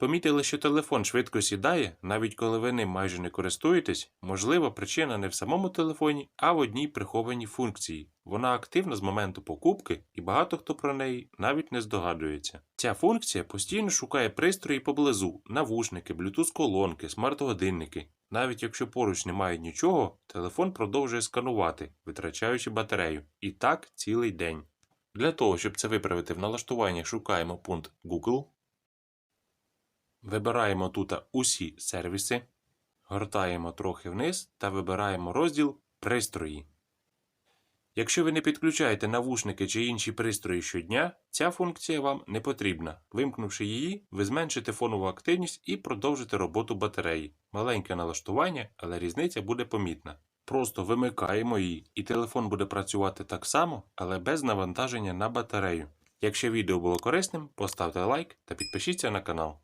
Помітили, що телефон швидко сідає, навіть коли ви ним майже не користуєтесь, можливо, причина не в самому телефоні, а в одній прихованій функції. Вона активна з моменту покупки, і багато хто про неї навіть не здогадується. Ця функція постійно шукає пристрої поблизу, навушники, блютуз-колонки, смарт-годинники. Навіть якщо поруч немає нічого, телефон продовжує сканувати, витрачаючи батарею. І так цілий день. Для того, щоб це виправити в налаштуваннях, шукаємо пункт Google. Вибираємо тут усі сервіси, гортаємо трохи вниз та вибираємо розділ Пристрої. Якщо ви не підключаєте навушники чи інші пристрої щодня, ця функція вам не потрібна. Вимкнувши її, ви зменшите фонову активність і продовжите роботу батареї. Маленьке налаштування, але різниця буде помітна. Просто вимикаємо її, і телефон буде працювати так само, але без навантаження на батарею. Якщо відео було корисним, поставте лайк та підпишіться на канал.